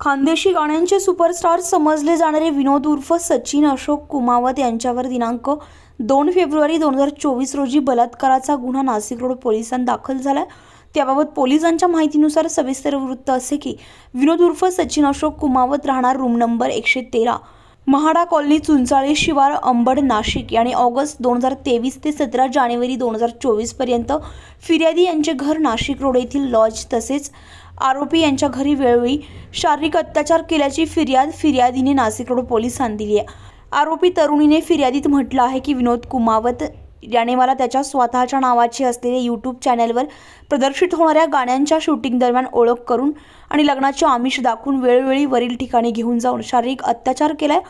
खानदेशी गाण्यांचे सुपरस्टार समजले जाणारे विनोद उर्फ सचिन अशोक कुमावत यांच्यावर दिनांक दोन फेब्रुवारी दोन हजार चोवीस रोजी बलात्काराचा गुन्हा नाशिक रोड पोलिसांत दाखल झाला त्याबाबत पोलिसांच्या माहितीनुसार सविस्तर वृत्त असे की विनोद उर्फ सचिन अशोक कुमावत राहणार रूम नंबर एकशे तेरा. महाडा कॉलनी चुंचाळे शिवार अंबड नाशिक याने ऑगस्ट दोन हजार तेवीस ते सतरा जानेवारी दोन हजार चोवीसपर्यंत फिर्यादी यांचे घर नाशिक रोड येथील लॉज तसेच आरोपी यांच्या घरी वेळोवेळी शारीरिक अत्याचार केल्याची फिर्याद फिर्यादीने नाशिक रोड पोलिसांना दिली आहे. आरोपी तरुणीने फिर्यादीत म्हटलं आहे की विनोद कुमावत याने मला त्याच्या स्वतःच्या नावाचे असलेले यूट्यूब चॅनलवर प्रदर्शित होणाऱ्या गाण्यांच्या शूटिंग दरम्यान ओळख करून आणि लग्नाचे आमिष दाखवून वेळोवेळी वरील ठिकाणी घेऊन जाऊन शारीरिक अत्याचार केलाय.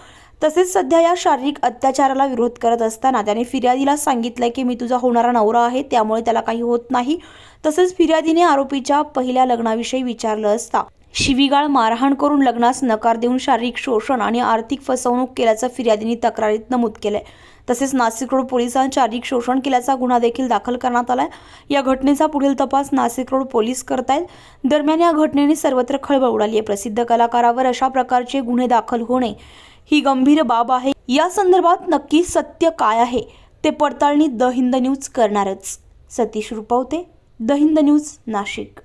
तसेच सध्या या शारीरिक अत्याचाराला विरोध करत असताना त्याने फिर्यादीला सांगितलंय की मी तुझा होणारा नवरा आहे त्यामुळे त्याला काही होत नाही. तसेच फिर्यादीने आरोपीच्या पहिल्या लग्नाविषयी विचारलं असता. शिवीगाळ मारहाण करून लग्नास नकार देऊन शारीरिक शोषण आणि आर्थिक फसवणूक केल्याचं फिर्यादीने तक्रारीत नमूद केलंय. तसेच नाशिक रोड पोलिसांनी शारीरिक शोषण केल्याचा गुन्हा देखील दाखल करण्यात आलाय. या घटनेचा पुढील तपास नाशिक रोड पोलीस करतायत. दरम्यान या घटनेने सर्वत्र खळबळ उडाली आहे प्रसिद्ध कलाकारावर अशा प्रकारचे गुन्हे दाखल होणे ही गंभीर बाब आहे. या संदर्भात नक्की सत्य काय आहे ते पडताळणी द हिंद न्यूज करणारच. Satish Rupawate the Hind news Nashik.